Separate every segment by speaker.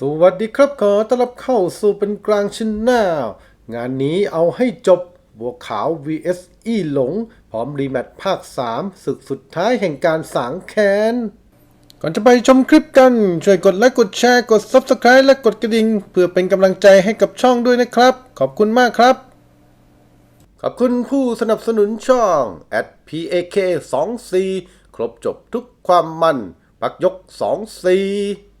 Speaker 1: สวัสดีครับขอต้อนรับเข้าสู่เป็นกลางชแนลงานนี้เอาให้จบบัวขาว vs อีหลง พร้อมรีแมตช์ภาค 3 ศึกสุดท้ายแห่งการสางแค้น ก่อนจะไปชมคลิปกัน ช่วยกดไลค์กดแชร์กด Subscribe และกดกระดิ่ง เพื่อเป็นกำลังใจให้กับช่องด้วยนะครับ ขอบคุณมากครับ ขอบคุณผู้สนับสนุนช่อง at @pak 2 4ครบจบทุกความมัน ปักยก2 4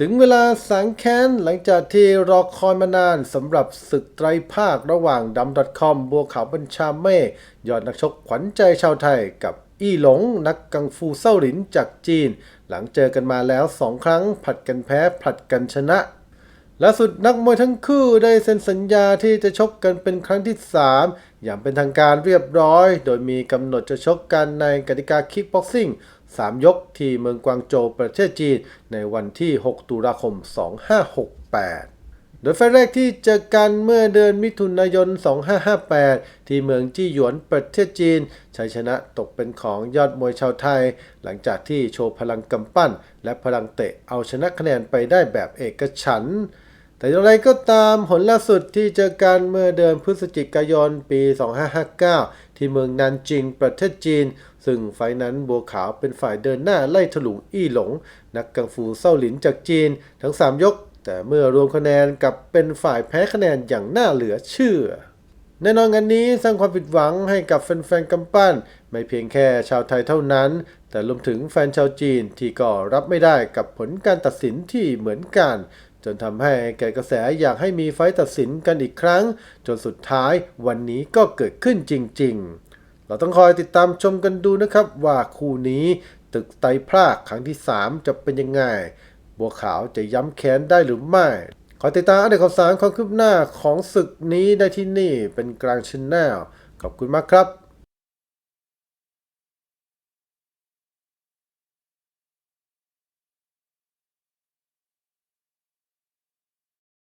Speaker 1: ถึงเวลาสังแค้นหลังจากที่รอคอยมานานสำหรับศึกไตรภาคระหว่างดำ .com บัวขาวบัญชาเมฆยอดนักชกขวัญใจชาวไทยกับอี้หลงนักกังฟูเซาหลินจากจีน หลังเจอกันมาแล้วสองครั้ง ผัดกันแพ้ ผัดกันชนะ ล่าสุดนักมวยทั้งคู่ได้เซ็นสัญญาที่จะชกกันเป็นครั้งที่ 3 อย่างเป็นทางการเรียบร้อย โดยมีกำหนดจะชกกันในกติกาคิกบ็อกซิ่ง 3 ยกที่เมืองกวางโจวประเทศจีน ในวันที่ 6 ตุลาคม 2568 โดยไฟแรกที่เจอกันเมื่อเดือนมิถุนายน 2558 ที่เมืองจี้หยวนประเทศจีนชัยชนะตกเป็นของยอดมวยชาวไทย หลังจากที่โชว์พลังกำปั้น และพลังเตะเอาชนะคะแนนไปได้แบบเอกฉันท์ แต่อย่างไรก็ตามผลล่าสุดที่เจอกันเมื่อเดือนพฤศจิกายนปี 2559 ที่เมืองนันจิงประเทศจีน ซึ่งไฟนั้นบัวขาวเป็นฝ่ายเดินหน้าไล่ถลุงอี้หลง นักกังฟูเซาหลินจากจีน ทั้ง 3 ยก แต่เมื่อรวมคะแนนกลับเป็นฝ่ายแพ้คะแนนอย่างน่าเหลือเชื่อแน่นอนงานนี้สร้างความผิดหวังให้กับแฟนๆกำปั้น ไม่เพียงแค่ชาวไทยเท่านั้น แต่รวมถึงแฟนชาวจีนที่ก็รับไม่ได้กับผลการตัดสินที่เหมือนกัน จนทำให้เกิดกระแสอยากให้มีไฟตัดสินกันอีกครั้ง จนสุดท้ายวันนี้ก็เกิดขึ้นจริง ๆ เราต้องคอยติดตามชมกันดูนะครับว่าคู่นี้ตึกไตพรากครั้งที่ 3 จะเป็นยังไง บัวขาวจะย้ำแค้นได้หรือไม่ ขอติดตามอัปเดตข่าวสารความคืบหน้าของศึกนี้ได้ที่นี่เป็นกลางชแนลขอบคุณมากครับ